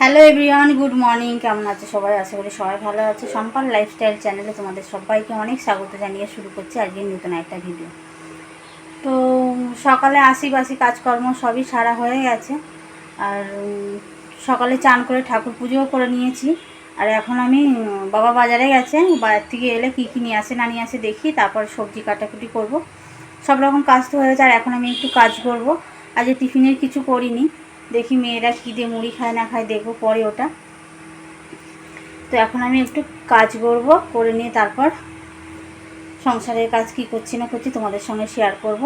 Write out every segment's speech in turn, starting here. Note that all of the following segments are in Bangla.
হ্যালো এভরিওয়ান গুড মর্নিং কেমন আছে সবাই? আশা করি সবাই ভালো আছে। সম্পান লাইফস্টাইল চ্যানেলে তোমাদের সবাইকে অনেক স্বাগত জানিয়ে শুরু করছি আজকে নতুন একটা ভিডিও তো, সকালে বাসি কাজকর্ম সবই সারা হয়ে গেছে। আর সকালে চান করে ঠাকুর পুজোও করে নিয়েছি। আর এখন আমি বাবা বাজারে গেছে। বাজার থেকে এলে কী কী নিয়ে আসে না নিয়ে আসে দেখি, তারপর সবজি কাটাকুটি করব। সব রকম কাজ তো হয়ে গেছে। আর এখন আমি একটু কাজ করব। আজ টিফিনের কিছু করিনি। দেখি মেয়েরা কী দিয়ে মুড়ি খায় না খায়, দেখব পরে ওটা। তো এখন আমি একটু কাজ করব, করে নিয়ে তারপর সংসারের কাজ কি করছি না করছি তোমাদের সঙ্গে শেয়ার করব।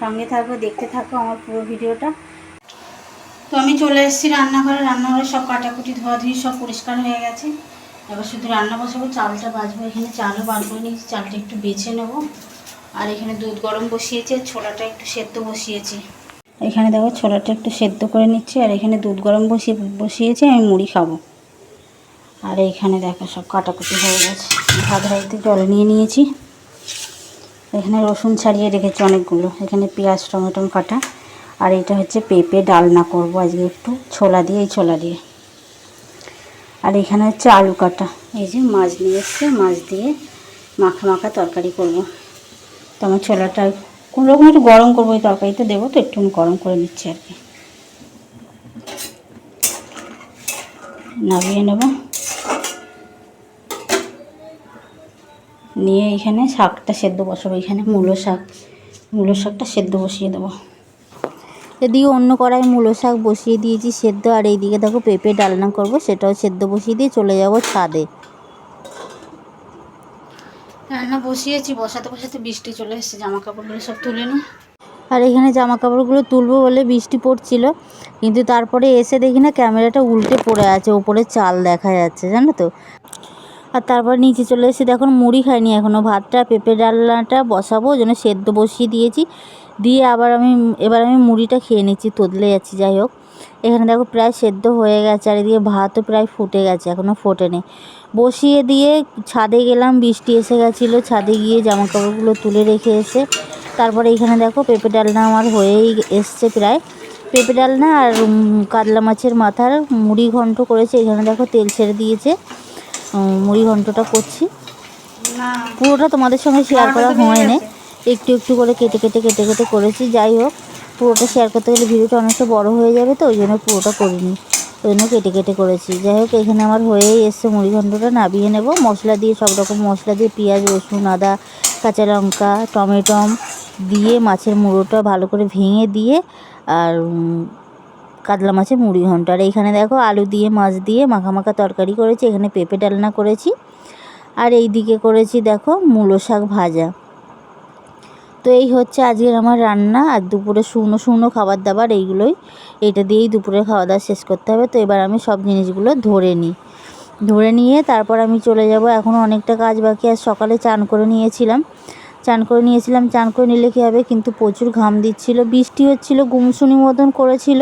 সঙ্গে থাকব দেখতে থাকো আমার পুরো ভিডিওটা। তো আমি চলে এসেছি রান্নাঘরে রান্নাঘরে সব কাটাকুটি, ধোয়াধুয়ি সব পরিষ্কার হয়ে গেছে। এবার শুধু রান্না বসাবো, চালটা বাজবো এখানে চালও বার করে নিয়েছি, চালটা একটু বেছে নেব। আর এখানে দুধ গরম বসিয়েছি, আর ছোলাটা একটু সেদ্ধ বসিয়েছি। এখানে দেখো ছোলাটা একটু সেদ্ধ করে নিচ্ছি, আর এখানে দুধ গরম বসিয়ে, বসিয়েছি, আমি মুড়ি খাব। আর এইখানে দেখো সব কাটাকুটি হয়ে গেছে। ভাত হাইতে জল নিয়ে নিয়েছি। এখানে রসুন ছাড়িয়ে রেখেছি অনেকগুলো। এখানে পেঁয়াজ, টমেটো কাটা। আর এটা হচ্ছে পেঁপে ডালনা করব আজকে একটু, ছোলা দিয়ে, এই ছোলা দিয়ে। আর এখানে হচ্ছে আলু কাটা। এই যে মাছ নিয়ে এসছে, মাছ দিয়ে মাখা মাখা তরকারি করব। তো আমার ছোলাটা কোনো রকম একটু গরম করব এই তরকারিতে, দেবো তো একটু গরম করে নিচ্ছি আর কি। নামিয়ে নেব। নিয়ে এখানে শাকটা সেদ্ধ বসাবো, এখানে মূলো শাক, মূলো শাকটা সেদ্ধ বসিয়ে দেবো। এদিকে অন্য কড়াই মূলো শাক বসিয়ে দিয়েছি সেদ্ধ, আর এইদিকে দেখো পেঁপে ডালনা করব, সেটাও সেদ্ধ বসিয়ে দিয়ে চলে যাব ছাদে। রান্না বসিয়েছি, বসাতে বসাতে বৃষ্টি চলে এসেছে জামা কাপড়গুলো সব তুলে নিই আর এখানে জামা কাপড়গুলো তুলবো বলে বৃষ্টি পড়ছিল, কিন্তু তারপরে এসে দেখি না ক্যামেরাটা উল্টে পড়ে আছে, ওপরে চাল দেখা যাচ্ছে, জানো তো। আর তারপর নিচে চলে এসে দেখুন মুড়ি খাইনি এখনও ভাতটা, পেঁপে ডালনাটা বসাবো, ওই জন্য সেদ্ধ বসিয়ে দিয়েছি। দিয়ে আবার আমি, এবার আমি মুড়িটা খেয়ে নিচ্ছি তোদলে যাচ্ছি, যাই হোক। এখানে দেখো প্রায় সেদ্ধ হয়ে গেছে আর এদিকে ভাতও প্রায় ফুটে গেছে এখনও ফোটেনি। বসিয়ে দিয়ে ছাদে গেলাম বৃষ্টি এসে গেছিল ছাদে গিয়ে জামা কাপড়গুলো তুলে রেখে এসে তারপরে এখানে দেখো পেঁপে ডালনা আমার হয়েই এসছে প্রায়। পেঁপে ডালনা আর কাতলা মাছের মাথার মুড়ি ঘন্ট করেছে এখানে দেখো তেল ছেড়ে দিয়েছে। মুড়ি ঘন্টটা করছি। পুরোটা তোমাদের সঙ্গে শেয়ার করা হয়নি। একটু একটু করে কেটে কেটে কেটে কেটে করেছি যাই হোক। পুরোটা শেয়ার করতে গেলে ভিডিওটা অনেকটা বড় হয়ে যাবে তো, ওই জন্য পুরোটা করিনি। ওই জন্য কেটে কেটে করেছি। যাই হোক, এখানে আমার হয়েই এসছে মুড়ি ঘন্টটা, নাবিয়ে নেব। মশলা দিয়ে, সব রকম মশলা দিয়ে, পেঁয়াজ, রসুন, আদা, কাঁচা লঙ্কা টমেটম দিয়ে মাছের মুড়োটা ভালো করে ভেঙে দিয়ে আর কাতলা মাছের মুড়ি ঘন্ট। আর এইখানে দেখো, আলু দিয়ে, মাছ দিয়ে মাখা তরকারি করেছি। এখানে পেঁপে ডালনা করেছি। আর এই দিকে করেছি, দেখো, মূলো শাক ভাজা। তো এই হচ্ছে আজকের আমার রান্না আর দুপুরে শুকনো শুকনো খাবার দাবার এইগুলোই। এটা দিয়েই দুপুরে খাওয়া দাওয়া শেষ করতে হবে। তো এবার আমি সব জিনিসগুলো ধরে নিই। ধরে নিয়ে তারপর আমি চলে যাব। এখনও অনেকটা কাজ বাকি আর সকালে চান করে নিয়েছিলাম। চান করে নিয়েছিলাম। চান করে নিলে কী হবে? কিন্তু প্রচুর ঘাম দিচ্ছিল। বৃষ্টি হচ্ছিল গুমসুনি মতন করেছিল,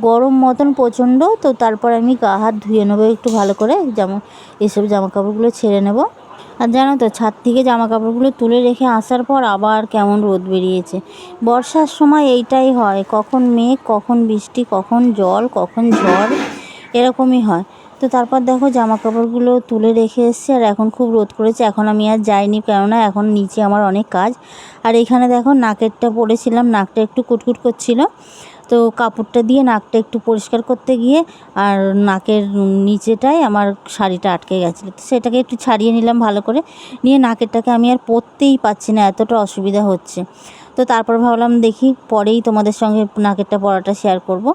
গরম মতন প্রচণ্ড। তো তারপর আমি গা হাত ধুয়ে নেব একটু ভালো করে। যেমন এসব জামা কাপড়গুলো ছেড়ে নেব। আর জানো তো, ছাদ থেকে জামা কাপড়গুলো তুলে রেখে আসার পর আবার কেমন রোদ বেরিয়েছে। বর্ষার সময় এইটাই হয়, কখন মেঘ, কখন বৃষ্টি, কখন জল, কখন ঝড়, এরকমই হয়। তো তারপর দেখো জামা কাপড়গুলো তুলে রেখে এসেছি আর এখন খুব রোদ করেছে, এখন আমি আর যাইনি কেননা এখন নিচে আমার অনেক কাজ। আর এখানে দেখো নাকেরটা পরেছিলাম, নাকটা একটু কুটকুট করছিল। তো কাপড়টা দিয়ে নাকটা একটু পরিষ্কার করতে গিয়ে আর নাকের নিচেটায় আমার শাড়িটা আটকে গেছিল। তো সেটাকে একটু ছাড়িয়ে নিলাম ভালো করে। নিয়ে নাকেরটাকে আমি আর পরতেই পারছি না, এতটা অসুবিধা হচ্ছে। তো তারপর ভাবলাম দেখি পরেই তোমাদের সঙ্গে নাকেরটা পরাটা শেয়ার করব।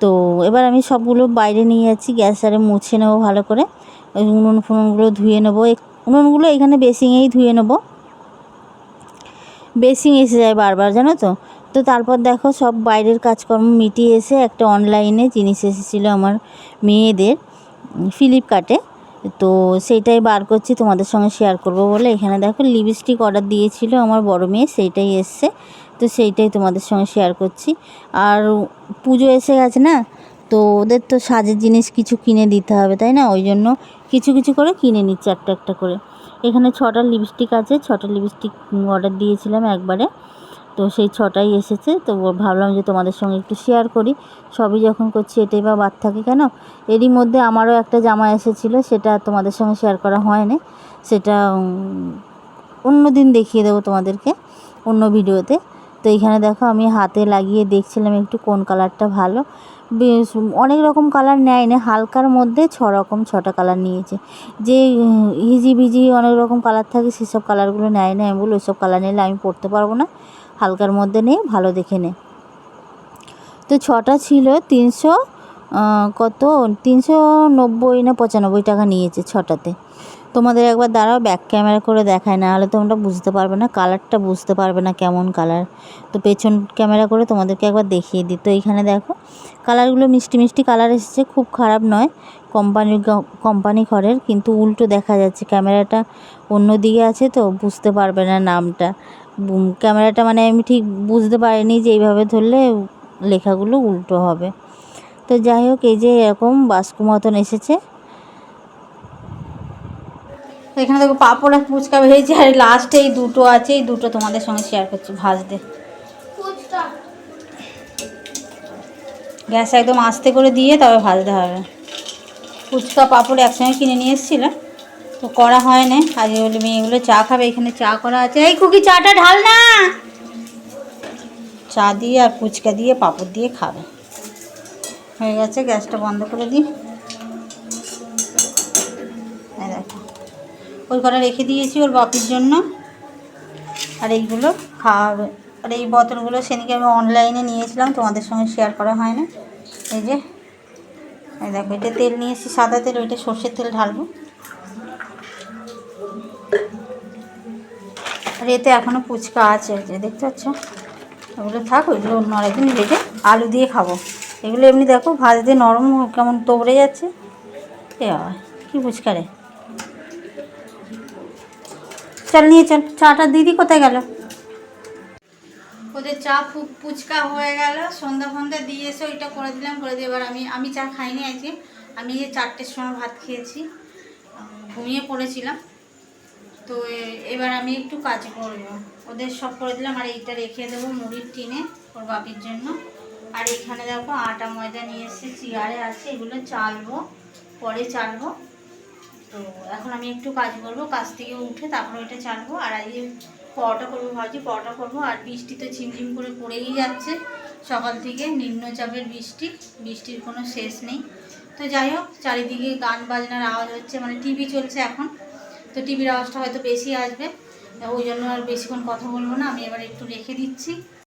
তো এবার আমি সবগুলো বাইরে নিয়ে যাচ্ছি, গ্যাস আরে মুছে নেব ভালো করে। উনুন ফুনুনগুলো ধুয়ে নেব। উনুনগুলো এখানে বেসিংয়েই ধুয়ে নেব। বেসিং এসে যায় বারবার, জানো তো? তো তারপর দেখো সব বাইরের কাজকর্ম মিটিয়ে এসে একটা অনলাইনে জিনিস এসেছিল আমার মেয়েদের ফ্লিপকার্টে তো সেইটাই বার করছি, তোমাদের সঙ্গে শেয়ার করব বলে। এখানে দেখো লিপস্টিক অর্ডার দিয়েছিল আমার বড় মেয়ে, সেইটাই এসছে। তো সেইটাই তোমাদের সঙ্গে শেয়ার করছি। আর পুজো এসে গেছে না? তো ওদের তো সাজের জিনিস কিছু কিনে দিতে হবে, তাই না? ওই জন্য কিছু কিছু করে কিনে নিচ্ছি, একটা একটা করে। এখানে ছটা লিপস্টিক আছে, ছটা লিপস্টিক অর্ডার দিয়েছিলাম একবারে। তো সেই ছটাই এসেছে। তো ভাবলাম যে তোমাদের সঙ্গে একটু শেয়ার করি। সবই যখন করছি এটাই বা বাদ থাকে কেন? এরই মধ্যে আমারও একটা জামা এসেছিল, সেটা তোমাদের সঙ্গে শেয়ার করা হয়নি। সেটা অন্য দিন দেখিয়ে দেবো তোমাদেরকে অন্য ভিডিওতে। তো এখানে দেখো আমি হাতে লাগিয়ে দেখছিলাম একটু কোন কালারটা ভালো। বেশ, অনেক রকম কালার নেয় না, হালকার মধ্যে ছ রকম, ছটা কালার নিয়েছে। যে হিজি ভিজি অনেক রকম কালার থাকে, সেসব কালারগুলো নেয় না। আমি বলি ওইসব কালার নিলে আমি পরতে পারব না। হালকার মধ্যে নে, ভালো দেখে নে। তো ছটা ছিল, তিনশো কত? তিনশো নব্বই না পঁচানব্বই টাকা নিয়েছে ছটাতে। তোমাদের একবার দাঁড়াও ব্যাক ক্যামেরা করে দেখায় না হলে তোমরা বুঝতে পারবে না কালারটা বুঝতে পারবে না কেমন কালার তো পেছন ক্যামেরা করে তোমাদেরকে একবার দেখিয়ে দিই। তো এইখানে দেখো কালারগুলো মিষ্টি মিষ্টি কালার এসেছে, খুব খারাপ নয় কোম্পানির কোম্পানি ঘরের, কিন্তু উল্টো দেখা যাচ্ছে। ক্যামেরাটা অন্য দিকে আছে তো, বুঝতে পারবে না নামটা। ক্যামেরাটা মানে আমি ঠিক বুঝতে পারিনি যে এইভাবে ধরলে লেখাগুলো উল্টো হবে। তো যাই হোক এই যে এরকম বাস্কু মতন এসেছে। এখানে দেখো পাঁপড় আর ফুচকা ভেজেছি আর লাস্টে এই দুটো আছে এই দুটো তোমাদের সঙ্গে শেয়ার করছি ভাজতে। গ্যাস একদম আস্তে করে দিয়ে তবে ভাজতে হবে। ফুচকা পাঁপড় একসঙ্গে কিনে নিয়ে এসেছিলাম তো করা হয় না আজকে বলি মেয়েগুলো চা খাবে, এখানে চা করা আছে। এই খুকি, চাটা ঢাল না। চা দিয়ে আর ফুচকা দিয়ে পাঁপড় দিয়ে খাবে। হয়ে গেছে, গ্যাসটা বন্ধ করে দিই। দেখো ওই কটা রেখে দিয়েছি ওর বাপির জন্য। আর এইগুলো খাওয়াবে আর এই বোতলগুলো সেদিকে আমি অনলাইনে নিয়েছিলাম, তোমাদের সঙ্গে শেয়ার করা হয় না এই যে দেখো, এটা তেল নিয়েছি সাদা তেল, ওইটা সর্ষের তেল ঢালবো। আর এতে এখনও ফুচকা আছে যে দেখতে পাচ্ছ? ওগুলো থাক, ওইগুলো অন্য আরেকদিন ভেজে আলু দিয়ে খাব। এগুলো এমনি দেখো ভাজতে নরম কেমন তোবড়ে যাচ্ছে। এ কী ফুচকা রে? চল নিয়ে চল, চাটা দিদি কোথায় গেল? ওদের চা ফু- ফুচকা হয়ে গেল, সন্ধ্যা ফন্ধ্যা দিয়ে এসে ওইটা করে দিলাম, করে দিয়ে এবার আমি আমি চা খাইনি আজকে। আমি যে চারটের সময় ভাত খেয়েছি ঘুমিয়ে পড়েছিলাম। তো এবার আমি একটু কাজ করব। ওদের সব করে দিলাম, আর এইটা রেখে দেবো মুড়ির টিনে ওর বাপির জন্য। আর এখানে দেখো আটা ময়দা নিয়ে এসেছি, চেয়ারে আছে, এগুলো চালবো, পরে চালবো। তো এখন আমি একটু কাজ করব, কাজ থেকে উঠে তারপরে ওইটা চালবো। আর আজকে পরোটা করব ভাবছি, পরোটা করব। আর বৃষ্টি তো ঝিমঝিম করে পড়েই যাচ্ছে। সকাল থেকে নিম্নচাপের বৃষ্টি, বৃষ্টির কোনো শেষ নেই। তো যাই হোক, চারিদিকে গান বাজনার আওয়াজ হচ্ছে মানে টিভি চলছে এখন। তো টিভির আওয়াজটা হয়তো বেশি আসবে। ওই জন্য আর বেশিক্ষণ কথা বলব না। আমি এবার একটু রেখে দিচ্ছি।